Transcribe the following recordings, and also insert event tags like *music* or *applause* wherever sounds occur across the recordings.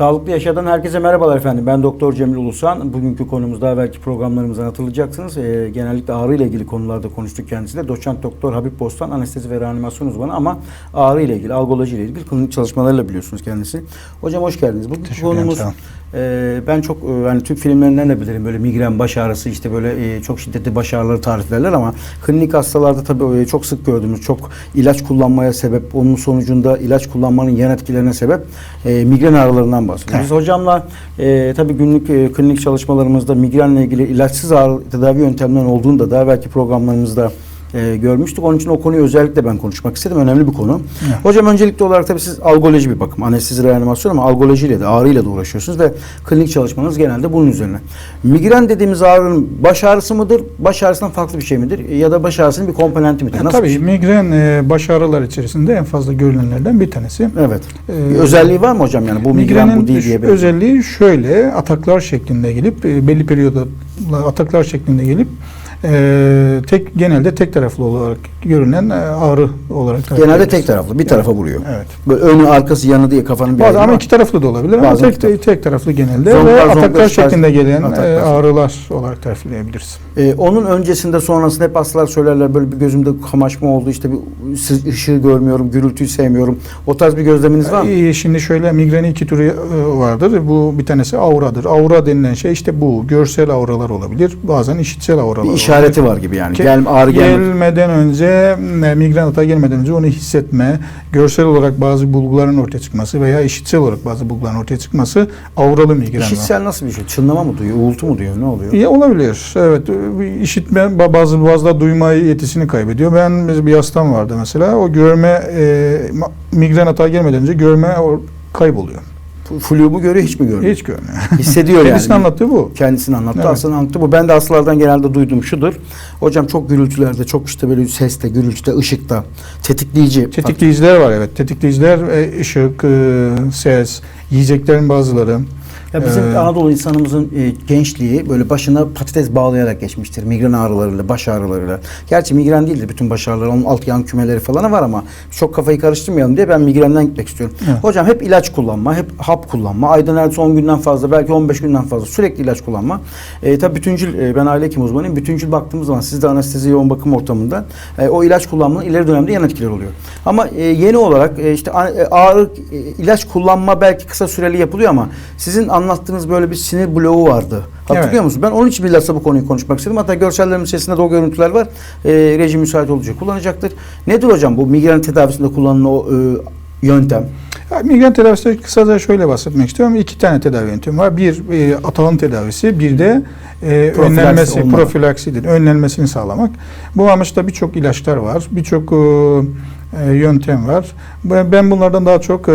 Sağlıklı Yaşadan herkese merhabalar efendim. Ben Doktor Cemil Ulusan. Bugünkü konumuz daha belki programlarımızdan hatırlayacaksınız. Ee, genellikle ağrı ile ilgili konularda konuştuk kendisiyle. Doçent Doktor Habib Bostan anestezi ve reanimasyon uzmanı ama ağrı ile ilgili, algoloji ile ilgili klinik çalışmalarıyla biliyorsunuz kendisi. Hocam hoş geldiniz. Bugünkü Teşekkür ederim, konumuz sağ olun. e, ben çok e, hani Türk filmlerinden de bilirim böyle migren, baş ağrısı işte böyle e, çok şiddetli baş ağrıları tariflerler ama klinik hastalarda tabii e, çok sık gördüğümüz çok ilaç kullanmaya sebep, onun sonucunda ilaç kullanmanın yan etkilerine sebep e, migren ağrılarından bahsediyoruz. Biz hocamla e, tabii günlük e, klinik çalışmalarımızda migrenle ilgili ilaçsız ağrı tedavi yöntemlerinin olduğunu da belki programlarımızda e, görmüştük. Onun için o konuyu özellikle ben konuşmak istedim. Önemli bir konu. Evet. Hocam öncelikli olarak tabii siz algoloji bir bakım. Anestezi reanimasyon ama algolojiyle de ağrıyla da uğraşıyorsunuz ve klinik çalışmanız genelde bunun üzerine. Migren dediğimiz ağrının baş ağrısı mıdır? Baş ağrısından farklı bir şey midir? Ya da baş ağrısının bir komponenti midir? Nasıl tabii şey? migren e, baş ağrılar içerisinde en fazla görülenlerden bir tanesi. Evet. Ee, bir özelliği var mı hocam yani bu migren Migrenin bu değil şu diyebilirim. özelliği şöyle ataklar şeklinde gelip e, belli periyoda ataklar şeklinde gelip e, tek genelde tek taraflı olarak görünen e, ağrı olarak Genelde tek taraflı bir tarafa vuruyor. Evet. Böyle önü arkası yanı diye kafanın bir ayrımı ama iki taraflı da olabilir ama Bazen tek, iki tek, taraflı genelde Zonklar, ve zonklar ataklar şeklinde tarzı gelen ataklar. e, ağrılar olarak tarifleyebiliriz. Ee, onun öncesinde sonrasında hep hastalar söylerler böyle bir gözümde kamaşma oldu işte bir ışığı görmüyorum, gürültüyü sevmiyorum. O tarz bir gözleminiz var mı? Ee, Şimdi şöyle migrenin iki türü e, vardır. Bu bir tanesi auradır. Aura denilen şey işte bu. Görsel auralar olabilir. Bazen işitsel auralar Bir işareti var gibi yani. Gel, ağrı. Gelmeden önce e, migren atağı gelmeden önce onu hissetme, görsel olarak bazı bulguların ortaya çıkması veya işitsel olarak bazı bulguların ortaya çıkması auralı migren. İşitsel nasıl bir şey? Çınlama mı duyuyor, uğultu mu duyuyor, ne oluyor? İyi olabilir. Evet. İşitme ba- bazı bazılar duyma yetisini kaybediyor. Ben bir hastam vardı mesela. O görme e, migren atağı gelmeden önce görme kayboluyor. Flu mu görüyor, hiç mi görmüyor? Hiç görmüyor. *laughs* Hissediyor yani. Kendisinin anlattığı bu. Kendisini anlattı. Evet. Aslında anlattı. Bu ben de hastalardan genelde duyduğum şudur. Hocam çok gürültülerde, çok işte böyle seste, gürültüde, ışıkta, tetikleyici. Tetikleyiler var evet. Tetikleyiciler e, ışık, e, ses, yiyeceklerin bazıları. Ya bizim Ee, Anadolu insanımızın e, gençliği böyle başına patates bağlayarak geçmiştir. Migren ağrılarıyla, baş ağrılarıyla. Gerçi migren değildir bütün baş ağrıları. Onun alt yan kümeleri falan var ama çok kafayı karıştırmayalım diye ben migrenden gitmek istiyorum. Evet. Hocam hep ilaç kullanma, hep hap kullanma. Ayda neredeyse 10 günden fazla, belki 15 günden fazla sürekli ilaç kullanma. E, tabii bütüncül, e, ben aile hekim uzmanıyım. Bütüncül baktığımız zaman siz de anestezi yoğun bakım ortamında e, o ilaç kullanmanın ileri dönemde yan etkileri oluyor. Ama e, yeni olarak e, işte e, ağrı e, ilaç kullanma belki kısa süreli yapılıyor ama sizin anlattığınız böyle bir sinir bloğu vardı. Hatırlıyor Evet. musunuz? Ben onun için bilhassa bu konuyu konuşmak istedim. Hatta görsellerin içerisinde de o görüntüler var. E, reji müsait olunca kullanacaktır. Nedir hocam bu migren tedavisinde kullanılan o e, yöntem? Ya, migren tedavisi kısaca şöyle bahsetmek istiyorum. İki tane tedavi yöntemi var. Bir e, atağın tedavisi, bir de e, Profilaksi önlenmesi, profilaksidir. Önlenmesini sağlamak. Bu amaçla birçok ilaçlar var. Birçok e, e, yöntem var. Ben bunlardan daha çok e,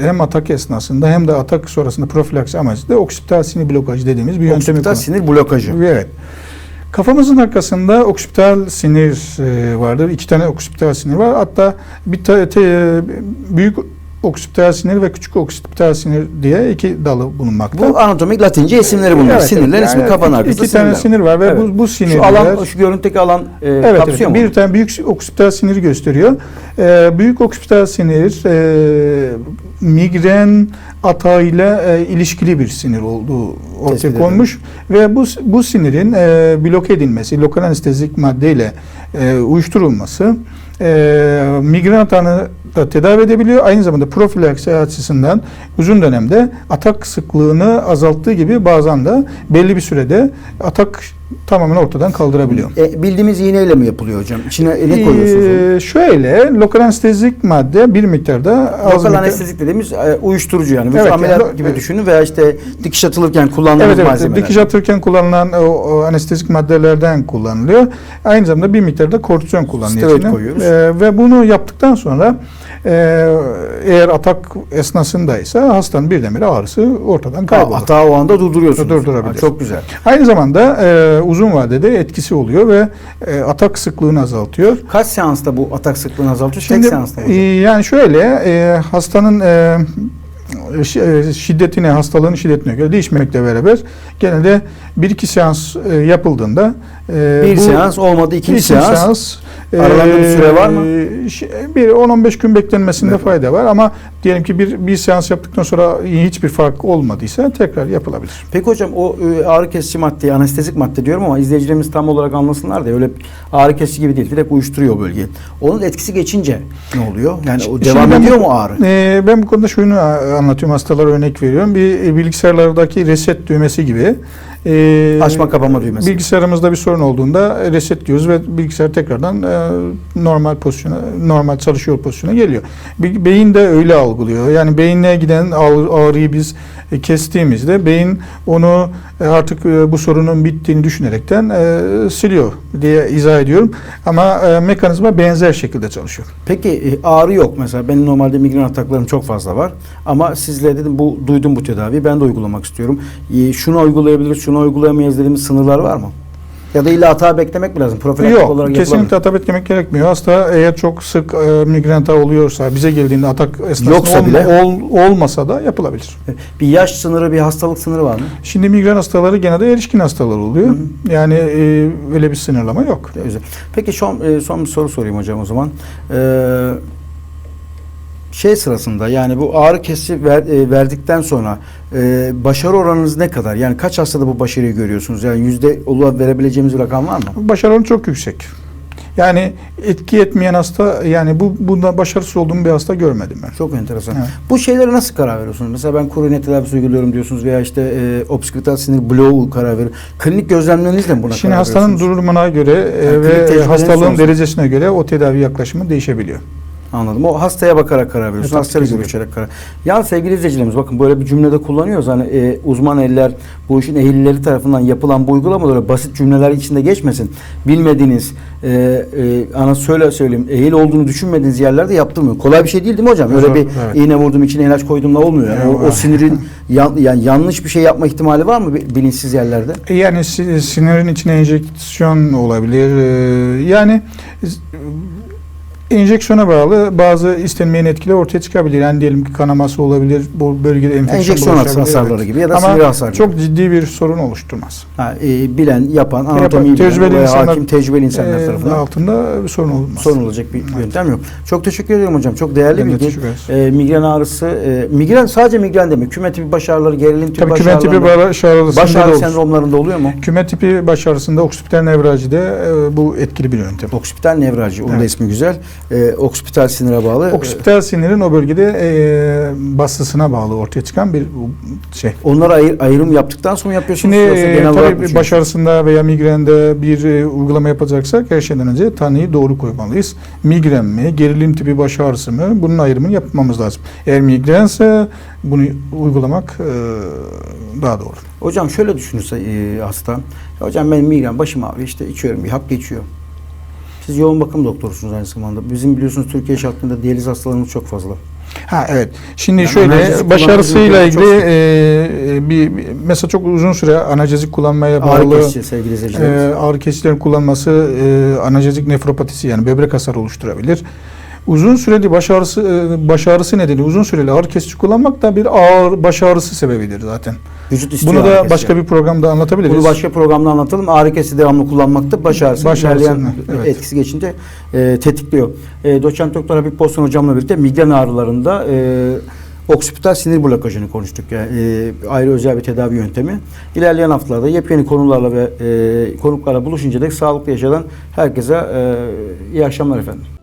hem atak esnasında hem de atak sonrasında profilaksi amacıyla oksipital sinir blokajı dediğimiz bir yöntemi Oksipital sinir blokajı. Evet. Kafamızın arkasında oksipital sinir e, vardır. İki tane oksipital sinir var. Hatta bir ta- te- büyük oksipital sinir ve küçük oksipital sinir diye iki dalı bulunmakta. Bu anatomik latince isimleri bunlar. Evet, Sinirlerin ismi Yani kafanın iki- arkasında iki tane sinirler. sinir var ve Evet. bu, bu sinirler Şu alan, şu görüntüdeki alan e, Evet, kapsıyor evet. mu? Bir tane büyük oksipital sinir gösteriyor. Ee, büyük oksipital sinir e, migren atağıyla e, ilişkili bir sinir olduğu ortaya Tespit konmuş ve bu bu sinirin e, bloke edilmesi, lokal anestezik maddeyle e, uyuşturulması e, migren atağını da tedavi edebiliyor. Aynı zamanda profilaksi açısından uzun dönemde atak sıklığını azalttığı gibi bazen de belli bir sürede atak tamamen ortadan kaldırabiliyor. E, bildiğimiz iğneyle mi yapılıyor hocam? İçine e, ne koyuyorsunuz? onu? Ee, şöyle lokal anestezik madde bir miktarda az Lokal miktar- anestezik dediğimiz e, uyuşturucu yani. Evet, ameliyat yani gibi düşünün veya işte dikiş atılırken kullandığımız Evet evet malzemeler. dikiş atırken kullanılan o, o anestezik maddelerden kullanılıyor. Aynı zamanda bir miktarda kortizon kullanılıyor. Steroid koyuyoruz. Ee, ve bunu yaptıktan sonra e, eğer atak esnasındaysa hastanın birdenbire ağrısı ortadan kaybolur. Hata o anda durduruyorsunuz. Durdurabilir. Ha, Çok güzel. Aynı zamanda e, uzun vadede etkisi oluyor ve e, atak sıklığını azaltıyor. Kaç seansta bu atak sıklığını azaltıyor? Şimdi, Tek seansta mı e, yani şöyle e, hastanın e, e, şiddetine, hastalığın şiddetine göre değişmekle beraber genelde bir iki seans e, yapıldığında e, Bir bu- seans olmadı ikinci ikinci seans. seans Aralarında bir süre var mı? Ee, şey, Bir 10-15 gün beklenmesinde Evet. fayda var ama diyelim ki bir, bir seans yaptıktan sonra hiçbir fark olmadıysa tekrar yapılabilir. Peki hocam o e, ağrı kesici madde, anestezik madde diyorum ama izleyicilerimiz tam olarak anlasınlar da öyle ağrı kesici gibi değil. Direkt uyuşturuyor bölgeyi. Onun etkisi geçince ne oluyor? Yani o devam ben- ediyor mu ağrı? Ee, ben bu konuda şunu anlatıyorum, hastalara örnek veriyorum. Bir e, bilgisayarlardaki reset düğmesi gibi. Ee, Açma kapama düğmesi. Bilgisayarımızda bir sorun olduğunda reset diyoruz ve bilgisayar tekrardan e, normal pozisyona, normal çalışıyor pozisyona geliyor. Be- Beyin de öyle algılıyor. Yani beyine giden ağrı- ağrıyı biz e, kestiğimizde beyin onu e, artık e, bu sorunun bittiğini düşünerekten e, siliyor diye izah ediyorum. Ama e, mekanizma benzer şekilde çalışıyor. Peki e, ağrı yok mesela. Benim normalde migren ataklarım çok fazla var. Ama sizle dedim bu duydum bu tedaviyi. Ben de uygulamak istiyorum. E, şunu uygulayabiliriz, şunu uygulayamayız dediğimiz sınırlar var mı? Ya da illa hata beklemek mi lazım? Profilaktik Yok, olarak kesinlikle atak etmek gerekmiyor. Hasta eğer çok sık e, migren atağı oluyorsa, bize geldiğinde atak esnasında Yoksa olma- bile- ol- olmasa da yapılabilir. Bir yaş sınırı, bir hastalık sınırı var mı? Şimdi migren hastaları genelde erişkin hastalar oluyor. Yani e, öyle bir sınırlama yok. Güzel. Peki son, e, son bir soru sorayım hocam o zaman. Ee, şey sırasında yani bu ağrı kesici ver- e, verdikten sonra e, başarı oranınız ne kadar? Yani kaç hastada bu başarıyı görüyorsunuz? Yani yüzde olarak verebileceğimiz bir rakam var mı? Başarı oranı çok yüksek. Yani etki etmeyen hasta yani bu bunda başarısız olduğum bir hasta görmedim ben. Çok enteresan. Evet. Bu şeylere nasıl karar veriyorsunuz? Mesela ben iğne tedavisi uyguluyorum diyorsunuz veya işte e, obskital sinir bloğu karar veriyor. Klinik gözlemlerinizle mi buna Şimdi karar hastanın durumuna göre e, Yani ve hastalığın sonucu. derecesine göre o tedavi yaklaşımı değişebiliyor. Anladım. O hastaya bakarak karar veriyorsun. Evet, Hastayla görüşerek karar. Yani sevgili izleyicilerimiz bakın böyle bir cümlede kullanıyoruz. Hani e, uzman eller bu işin ehilleri tarafından yapılan bu uygulamalar öyle basit cümleler içinde geçmesin. Bilmediğiniz e, e, ana söyle söyleyeyim ehil olduğunu düşünmediğiniz yerlerde yaptırmıyor. Kolay bir şey değil değil mi hocam? Öyle Zor, bir evet. iğne vurdum içine ilaç koydumla olmuyor. Yani. O, o sinirin *laughs* yan- yani yanlış bir şey yapma ihtimali var mı bi- bilinçsiz yerlerde? E, Yani si- sinirin içine enjeksiyon olabilir. E, Yani enjeksiyona bağlı bazı istenmeyen etkiler ortaya çıkabilir. Yani diyelim ki kanaması olabilir, bu bölgede enfeksiyon Enjeksiyon bulaşabilir, hasarları evet. gibi ya da Ama sinir hasarı gibi. çok ciddi bir sorun oluşturmaz. Ha, e, bilen, yapan, anatomiyi bilen tecrübeli veya insanlar- hakim, tecrübeli insanlar E, tarafından altında bir sorun olmaz. sorun olacak bir Evet. yöntem yok. Çok teşekkür ederim hocam. Çok değerli Ben bilgi. E, migren ağrısı, e, migren sadece migren demiyor. Küme tipi baş ağrıları, gerilim tipi Tabii baş küme tipi baş ağrısında baş da ağrı sendromlarında oluyor mu? Küme tipi baş ağrısında oksipital nevraljide e, bu etkili bir yöntem. Oksipital nevralji, onun da Evet. ismi güzel. E, oksipital sinire bağlı. Oksipital sinirin o bölgede e, basısına bağlı ortaya çıkan bir şey. E, onlara ayır- ayrım yaptıktan sonra yapıyorsunuz. Şimdi e, genel tabii baş düşünüyorsunuz? ağrısında veya migrende bir e, uygulama yapacaksak her şeyden önce tanıyı doğru koymalıyız. Migren mi, gerilim tipi baş ağrısı mı? Bunun ayrımını yapmamız lazım. Eğer migrense bunu uygulamak e, daha doğru. Hocam şöyle düşünürse e, hasta. "Ya Hocam benim migren başım ağrıyor işte içiyorum bir hap geçiyor. Siz yoğun bakım doktorusunuz aynı zamanda. Bizim biliyorsunuz Türkiye şartlarında diyaliz hastalarımız çok fazla. Ha evet. Şimdi Yani şöyle analjezi baş ağrısıyla kullanıcı ilgili çok- e, bir mesela çok uzun süre analjezik kullanmaya Ağrı bağlı kesici sevgili izleyicilerimiz. e, ağrı kesicilerin kullanması e, analjezik nefropatisi yani böbrek hasarı oluşturabilir. Uzun süreli baş ağrısı e, baş ağrısı nedeni uzun süreli ağrı kesici kullanmak da bir ağır baş ağrısı sebebidir zaten. Vücut istiyor Bunu da başka bir programda anlatabiliriz. Bunu başka programda anlatalım. Ağrı kesici devamlı kullanmakta baş ağrısı Baş ağrısını, evet. etkisi geçince e, tetikliyor. E, doçent doktor Habib Bostan hocamla birlikte migren ağrılarında e, oksipital sinir blokajını konuştuk. Yani, e, ayrı özel bir tedavi yöntemi. İlerleyen haftalarda yepyeni konularla ve e, konuklarla buluşunca dek sağlıklı yaşayan herkese e, iyi akşamlar efendim.